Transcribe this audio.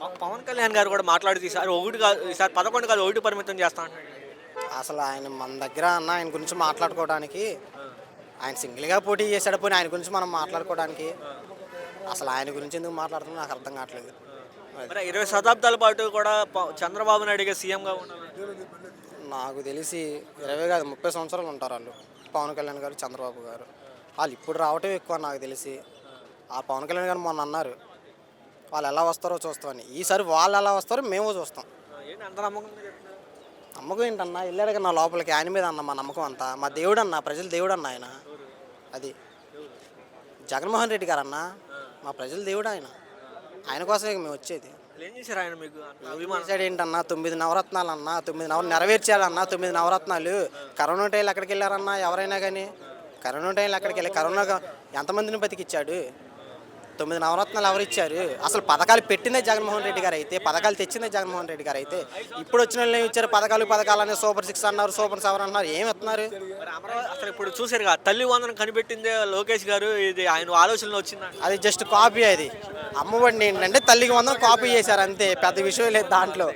పవన్ కళ్యాణ్ గారు కూడా మాట్లాడుతూ ఈసారి ఒకటి కాదు ఈసారి పదకొండు కాదు ఒకటి పరిమితం చేస్తా అసలు ఆయన మన దగ్గర అన్న ఆయన గురించి మాట్లాడుకోవడానికి ఆయన సింగిల్గా పోటీ చేశాడు పోనీ ఆయన గురించి మనం మాట్లాడుకోవడానికి. అసలు ఆయన గురించి ఎందుకు మాట్లాడుతున్నా నాకు అర్థం కావట్లేదు. మరి ఇరవై శతాబ్దాల పాటు కూడా ప- చంద్రబాబు నాయుడుగా సీఎంగా ఉండాలని నాకు తెలిసి ఇరవై కాదు ముప్పై సంవత్సరాలు ఉంటారు వాళ్ళు. పవన్ కళ్యాణ్ గారు చంద్రబాబు గారు. వాళ్ళు ఇప్పుడు రావటం ఎక్కువ నాకు తెలిసి. ఆ పవన్ కళ్యాణ్ గారు మొన్న అన్నారు వాళ్ళు ఎలా వస్తారో చూస్తామని. ఈసారి వాళ్ళు ఎలా వస్తారో మేము చూస్తాం. ఏంటి అంత నమ్మకం ఏంటన్నా? వెళ్ళాడు కదా నా లోపలికి ఆయన మీద అన్న మా నమ్మకం అంతా. మా దేవుడు అన్న ప్రజల దేవుడు అన్న ఆయన అది. జగన్మోహన్ రెడ్డి గారు అన్న మా ప్రజల దేవుడు ఆయన. ఆయన కోసమే మేము వచ్చేది. ఏం చేశారు ఆయన మీకు? ఏంటన్నా? తొమ్మిది నవరత్నాలు అన్న తొమ్మిది నవ నెరవేర్చాలన్నా తొమ్మిది నవరత్నాలు. కరోనా టైంలో ఎక్కడికి వెళ్ళారన్నా? ఎవరైనా కానీ కరోనా టైంలో ఎక్కడికి వెళ్ళి కరోనా ఎంతమందిని బతికిచ్చాడు? తొమ్మిది నవరత్నాలు ఎవరు ఇచ్చారు అసలు పథకాలు పెట్టిందే జగన్మోహన్ రెడ్డి గారు అయితే పథకాలు తెచ్చిందే జగన్మోహన్ రెడ్డి గారు అయితే ఇప్పుడు వచ్చిన వాళ్ళు ఇచ్చారు? పథకాలు పథకాలు అని సూపర్ సిక్స్ అన్నారు సూపర్ సెవెన్ అన్నారు ఏమి ఇస్తున్నారు? అసలు ఇప్పుడు చూసారు కదా తల్లి వందనం కనిపెట్టిందే లోకేష్ గారు ఇది ఆయన ఆలోచనలో వచ్చిందంట అది జస్ట్ కాపీ అది. అమ్మఒడిని ఏంటంటే తల్లికి వందరం కాపీ చేశారు అంతే. పెద్ద విషయం లేదు దాంట్లో.